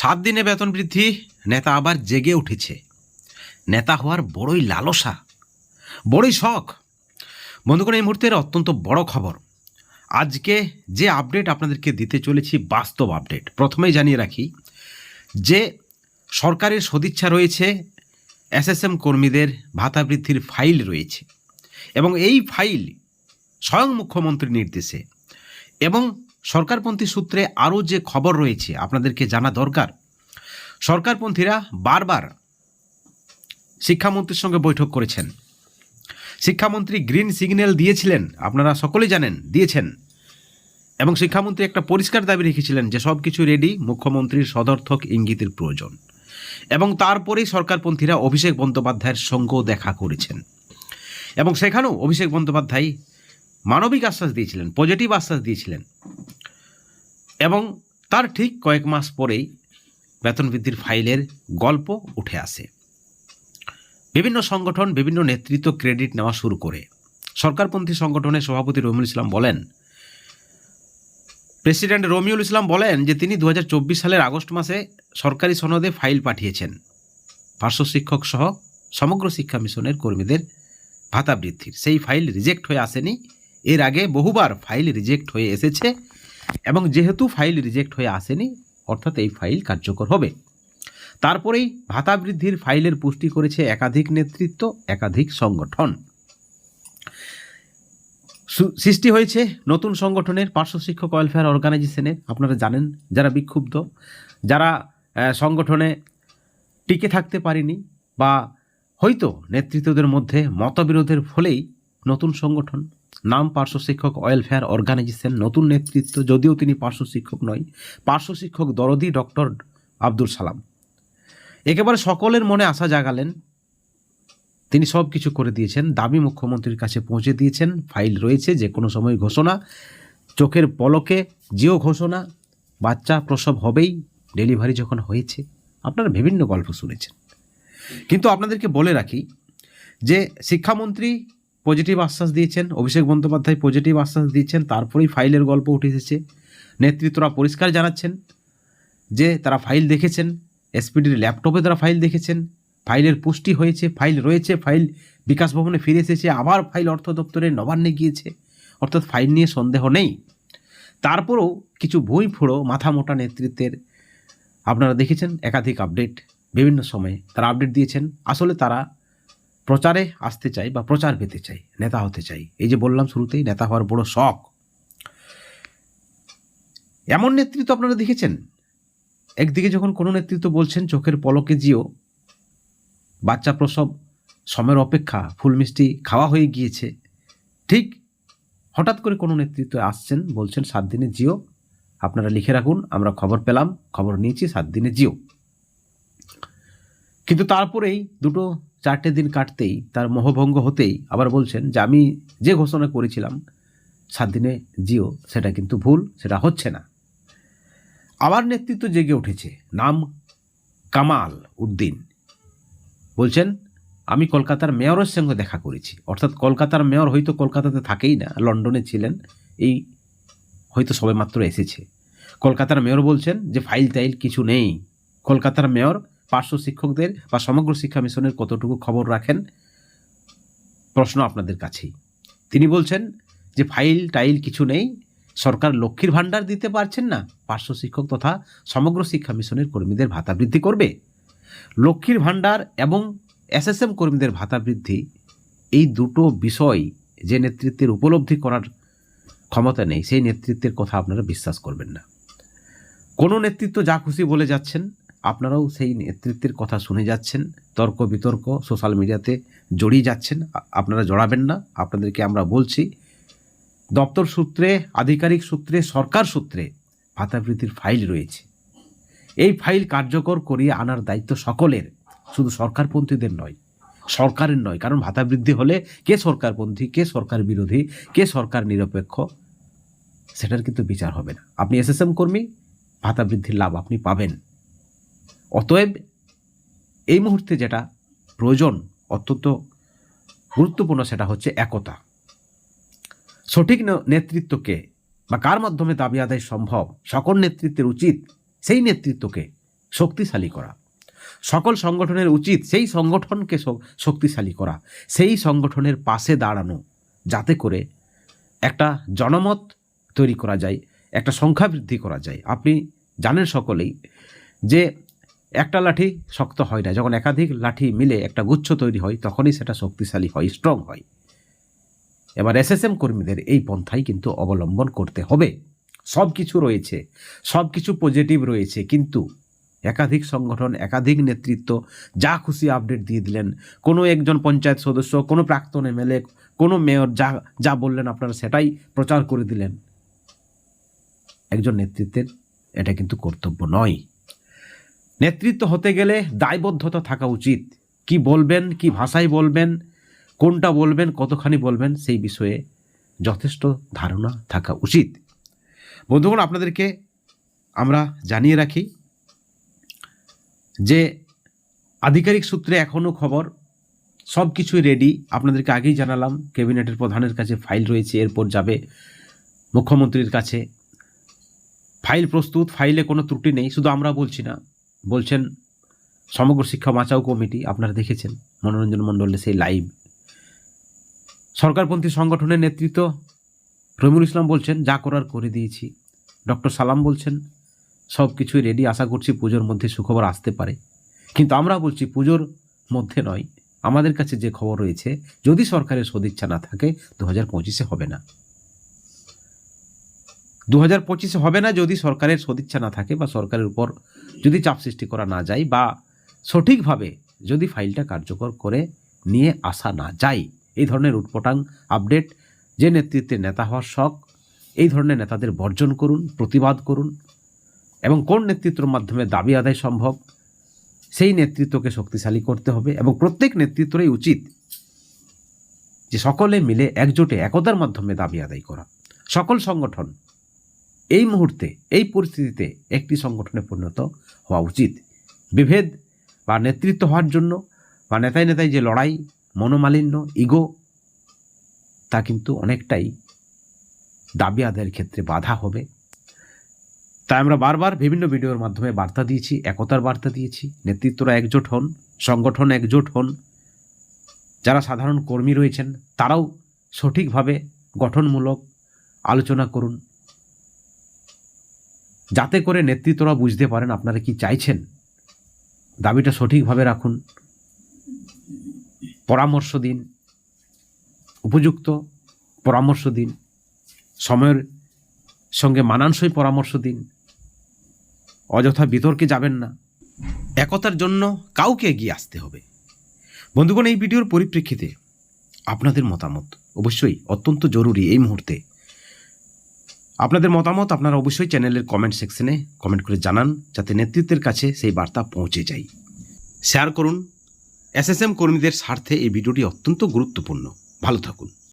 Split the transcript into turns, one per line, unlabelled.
সাত দিনে বেতন বৃদ্ধি, নেতা আবার জেগে উঠেছে। নেতা হওয়ার বড়ই লালসা, বড়ই শখ। বন্ধুগণ, এই মুহূর্তের অত্যন্ত বড় খবর। আজকে যে আপডেট আপনাদেরকে দিতে চলেছি, বাস্তব আপডেট। প্রথমেই জানিয়ে রাখি যে সরকারের সদিচ্ছা রয়েছে, এসএসএম কর্মীদের ভাতা বৃদ্ধির ফাইল রয়েছে এবং এই ফাইল স্বয়ং মুখ্যমন্ত্রীর নির্দেশে এবং সরকারপন্থী সূত্রে আরও যে খবর রয়েছে, আপনাদেরকে জানা দরকার। সরকারপন্থীরা বারবার শিক্ষামন্ত্রীর সঙ্গে বৈঠক করেছেন। শিক্ষামন্ত্রী গ্রিন সিগন্যাল দিয়েছিলেন, আপনারা সকলেই জানেন, দিয়েছেন। এবং শিক্ষামন্ত্রী একটা পরিষ্কার দাবি রেখেছিলেন যে সব কিছু রেডি মুখ্যমন্ত্রীর সদর্থক ইঙ্গিতের প্রয়োজন। এবং তারপরেই সরকারপন্থীরা অভিষেক বন্দ্যোপাধ্যায়ের সঙ্গেও দেখা করেছেন। এবং সেখানেও অভিষেক বন্দ্যোপাধ্যায় মানবিক আশ্বাস দিয়েছিলেন পজিটিভ আশ্বাস দিয়েছিলেন। এবং তার ঠিক কয়েক মাস পরেই বেতন বৃদ্ধির ফাইলের গল্প উঠে আসে। বিভিন্ন সংগঠন, বিভিন্ন নেতৃত্ব ক্রেডিট নেওয়া শুরু করে। সরকারপন্থী সংগঠনের সভাপতি রমিউল ইসলাম বলেন, প্রেসিডেন্ট রমিউল ইসলাম বলেন যে তিনি দু হাজার চব্বিশ সালের আগস্ট মাসে সরকারি সনদে ফাইল পাঠিয়েছেন। পার্শ্ব শিক্ষক সহ সমগ্র শিক্ষা মিশনের কর্মীদের ভাতা বৃদ্ধির। সেই ফাইল রিজেক্ট হয়ে আসেনি এর আগে বহুবার ফাইল রিজেক্ট হয়ে এসেছে এবং যেহেতু ফাইল রিজেক্ট হয়ে আসেনি, অর্থাৎ এই ফাইল কার্যকর হবে। তারপরেই ভাতা বৃদ্ধির ফাইলের পুষ্টি করেছে একাধিক নেতৃত্ব, একাধিক সংগঠন। সৃষ্টি হয়েছে নতুন সংগঠনের পার্শ্ব শিক্ষক ওয়েলফেয়ার অর্গানাইজেশনের আপনারা জানেন, যারা বিক্ষুব্ধ, যারা সংগঠনে টিকে থাকতে পারেনি বা হয়তো নেতৃত্বদের মধ্যে মতবিরোধের ফলেই নতুন সংগঠন নাম পার্শ্ব শিক্ষক ওয়েলফেয়ার অর্গানাইজেশন, নতুন নেতৃত্ব যদিও তিনি পার্শ্ব শিক্ষক নয়, পার্শ্ব শিক্ষক দরদি ডক্টর আব্দুল সালাম। একেবারে সকলের মনে আশা জাগালেন, তিনি সব কিছু করে দিয়েছেন, দাবি মুখ্যমন্ত্রীর কাছে পৌঁছে দিয়েছেন, ফাইল রয়েছে, যে কোনো সময় ঘোষণা, চোখের পলকে যেও ঘোষণা, বাচ্চা প্রসব হবেই, ডেলিভারি যখন হয়েছে, আপনারা বিভিন্ন গল্প শুনেছেন। কিন্তু আপনাদেরকে বলে রাখি যে শিক্ষামন্ত্রী পজিটিভ আশ্বাস দিয়েছেন, অভিষেক বন্দ্যোপাধ্যায় পজিটিভ আশ্বাস দিয়েছেন, তারপরেই ফাইলের গল্প উঠে এসেছে। নেতৃত্বরা পরিষ্কার জানাচ্ছেন যে তারা ফাইল দেখেছেন এসপিডির ল্যাপটপে তারা ফাইল দেখেছেন, ফাইলের পুষ্টি হয়েছে, ফাইল রয়েছে, ফাইল বিকাশ ভবনে ফিরে এসেছে, আবার ফাইল অর্থ দপ্তরে নবান্নে গিয়েছে, অর্থাৎ ফাইল নিয়ে সন্দেহ নেই। তারপরেও কিছু বই ফোড়ো মাথা মোটা নেতৃত্বের। আপনারা দেখেছেন একাধিক আপডেট বিভিন্ন সময়ে তারা আপডেট দিয়েছেন। আসলে তারা প্রচারে আসতে চাই বা প্রচার পেতে চাই, নেতা হতে চাই। এই যে বললাম শুরুতেই, নেতা হওয়ার বড় শখ। এমন নেতৃত্ব আপনারা দেখেছেন? একদিকে যখন কোনো নেতৃত্ব বলছেন, চোখের পলকে জিও, বাচ্চা প্রসব, সময়ের অপেক্ষা, ফুল মিষ্টি খাওয়া হয়ে গিয়েছে, ঠিক হঠাৎ করে কোনো নেতৃত্ব আসছেন, বলছেন, সাত দিনে জিও। আপনারা লিখে রাখুন, আমরা খবর পেলাম, খবর নিয়েছি, সাত দিনে জিও। কিন্তু তারপরেই দুটো চারটে দিন কাটতেই, তার মোহভঙ্গ হতেই আবার বলছেন যে, আমি যে ঘোষণা করেছিলাম, সাত দিনে জিও, সেটা কিন্তু ভুল, সেটা হচ্ছে না। আবার নেতৃত্ব জেগে উঠেছে, নাম কামাল উদ্দিন। বলছেন, আমি কলকাতার মেয়রের সঙ্গে দেখা করেছি। অর্থাৎ কলকাতার মেয়র হয়তো কলকাতাতে থাকেই না, লন্ডনে ছিলেন, এই হয়তো সবেমাত্র এসেছে। কলকাতার মেয়র বলছেন যে ফাইল টাইল কিছু নেই। কলকাতার মেয়র পার্শ্ব শিক্ষকদের বা সমগ্র শিক্ষা মিশনের কতটুকু খবর রাখেন? প্রশ্ন আপনাদের কাছেই। তিনি বলছেন যে, ফাইল টাইল কিছু নেই। সরকার লক্ষ্মীর ভাণ্ডার দিতে পারছেন না। পার্শ্ব শিক্ষক তথা সমগ্র শিক্ষা মিশনের কর্মীদের ভাতা বৃদ্ধি করবে। লক্ষ্মীর ভাণ্ডার এবং এসএসএম কর্মীদের ভাতা বৃদ্ধি, এই দুটো বিষয় যে নেতৃত্বের উপলব্ধি করার ক্ষমতা নেই, সেই নেতৃত্বের কথা আপনারা বিশ্বাস করবেন না। কোনো নেতৃত্ব যা খুশি বলে যাচ্ছেন আপনারাও সেই নেতৃত্বের কথা শুনে যাচ্ছেন, তর্ক বিতর্ক সোশ্যাল মিডিয়াতে জড়িয়ে যাচ্ছেন, আপনারা জড়াবেন না, আপনাদেরকে আমরা বলছি, দপ্তর সূত্রে, আধিকারিক সূত্রে, সরকার সূত্রে ভাতা বৃদ্ধির ফাইল রয়েছে। এই ফাইল কার্যকর করিয়ে আনার দায়িত্ব সকলের, শুধু সরকারপন্থীদের নয়, সরকারের নয়, কারণ ভাতা বৃদ্ধি হলে কে সরকারপন্থী, কে সরকার বিরোধী, কে সরকার নিরপেক্ষ, সেটার কিন্তু বিচার হবে না। আপনি এসএসএম কর্মী ভাতা বৃদ্ধির লাভ আপনি পাবেন। অতএব এই মুহূর্তে যেটা প্রয়োজন, অত্যন্ত গুরুত্বপূর্ণ সেটা হচ্ছে একতা। সঠিক নেতৃত্বকে বা কার মাধ্যমে দাবি আদায় সম্ভব, সকল নেতৃত্বের উচিত সেই নেতৃত্বকে শক্তিশালী করা। সকল সংগঠনের উচিত সেই সংগঠনকে শক্তিশালী করা, সেই সংগঠনের পাশে দাঁড়ানো, যাতে করে একটা জনমত তৈরি করা যায়, একটা সংখ্যা বৃদ্ধি করা যায়। আপনি জানেন সকলেই যে একটা লাঠি শক্ত হয় না। যখন একাধিক লাঠি মিলে একটা গুচ্ছ তৈরি হয়, তখনই সেটা শক্তিশালী হয় স্ট্রং হয়। এবার এসএসএম কর্মীদের এই পন্থাই কিন্তু অবলম্বন করতে হবে। সব কিছু রয়েছে সব কিছু পজিটিভ রয়েছে, কিন্তু একাধিক সংগঠন, একাধিক নেতৃত্ব যা খুশি আপডেট দিয়ে দিলেন, কোনো একজন পঞ্চায়েত সদস্য, কোনো প্রাক্তন এমএলএ, কোনো মেয়র যা যা বললেন আপনারা সেটাই প্রচার করে দিলেন। একজন নেতৃত্বের এটা কিন্তু কর্তব্য নয়। নেতৃত্ব হতে গেলে দায়বদ্ধতা থাকা উচিত। কি বলবেন, কি ভাষায় বলবেন, কোনটা বলবেন, কতখানি বলবেন, সেই বিষয়ে যথেষ্ট ধারণা থাকা উচিত। বন্ধুগণ, আপনাদেরকে আমরা জানিয়ে রাখি যে আধিকারিক সূত্রে এখনও খবর, সব কিছুই রেডি আপনাদেরকে আগেই জানালাম, ক্যাবিনেটের প্রধানের কাছে ফাইল রয়েছে, এরপর যাবে মুখ্যমন্ত্রীর কাছে। ফাইল প্রস্তুত ফাইলে কোনো ত্রুটি নেই, শুধু আমরা বলছি না। বলছেন, সমগ্র শিক্ষা বাঁচাও কমিটি, আপনারা দেখেছেন, মনোরঞ্জন মণ্ডলের সেই লাইভ। সরকারপন্থী সংগঠনের নেতৃত্ব রমিউল ইসলাম বলছেন, যা করার করে দিয়েছি। ডক্টর সালাম বলছেন, সব কিছুই রেডি আশা করছি পুজোর মধ্যে সুখবর আসতে পারে। কিন্তু আমরা বলছি, পুজোর মধ্যে নয়, আমাদের কাছে যে খবর রয়েছে, যদি সরকারের সদিচ্ছা না থাকে, দু হাজার পঁচিশে হবে না। দু হাজার পঁচিশে হবে না যদি সরকারের সদিচ্ছা না থাকে বা সরকারের উপর যদি চাপ সৃষ্টি করা না যায় বা সঠিকভাবে যদি ফাইলটা কার্যকর করে নিয়ে আসা না যায়। এই ধরনের উটপটাং আপডেট, যে নেতৃত্বে নেতা হওয়ার শখ, এই ধরনের নেতাদের বর্জন করুন, প্রতিবাদ করুন এবং কোন নেতৃত্বর মাধ্যমে দাবি আদায় সম্ভব, সেই নেতৃত্বকে শক্তিশালী করতে হবে এবং প্রত্যেক নেতৃত্বরই উচিত যে সকলে মিলে একজোটে একতার মাধ্যমে দাবি আদায় করা। সকল সংগঠন এই মুহূর্তে, এই পরিস্থিতিতে একটি সংগঠনে পরিণত হওয়া উচিত। বিভেদ বা নেতৃত্ব হওয়ার জন্য বা নেতায় নেতায় যে লড়াই, মনোমালিন্য, ইগো, তা কিন্তু অনেকটাই দাবি আদায়ের ক্ষেত্রে বাধা হবে। তাই আমরা বারবার বিভিন্ন ভিডিওর মাধ্যমে বার্তা দিয়েছি, একতার বার্তা দিয়েছি, নেতৃত্বরা একজোট হন, সংগঠন একজোট হন। যারা সাধারণ কর্মী রয়েছেন, তারাও সঠিকভাবে গঠনমূলক আলোচনা করুন যাতে করে নেতৃত্বরা বুঝতে পারেন আপনারা কি চাইছেন। দাবিটা সঠিকভাবে রাখুন। পরামর্শ দিন। উপযুক্ত পরামর্শ দিন। সময়ের সঙ্গে মানানসই পরামর্শ দিন। অযথা বিতর্কে যাবেন না। একতার জন্য কাউকে এগিয়ে আসতে হবে। বন্ধুগণ, এই ভিডিওর পরিপ্রেক্ষিতে আপনাদের মতামত অবশ্যই অত্যন্ত জরুরি এই মুহূর্তে। আপনাদের মতামত আপনারা অবশ্যই চ্যানেলের কমেন্ট সেকশনে কমেন্ট করে জানান, যাতে নেতৃত্বের কাছে সেই বার্তা পৌঁছে যায়। শেয়ার করুন। এসএসএম কর্মীদের স্বার্থে এই ভিডিওটি অত্যন্ত গুরুত্বপূর্ণ। ভালো থাকুন।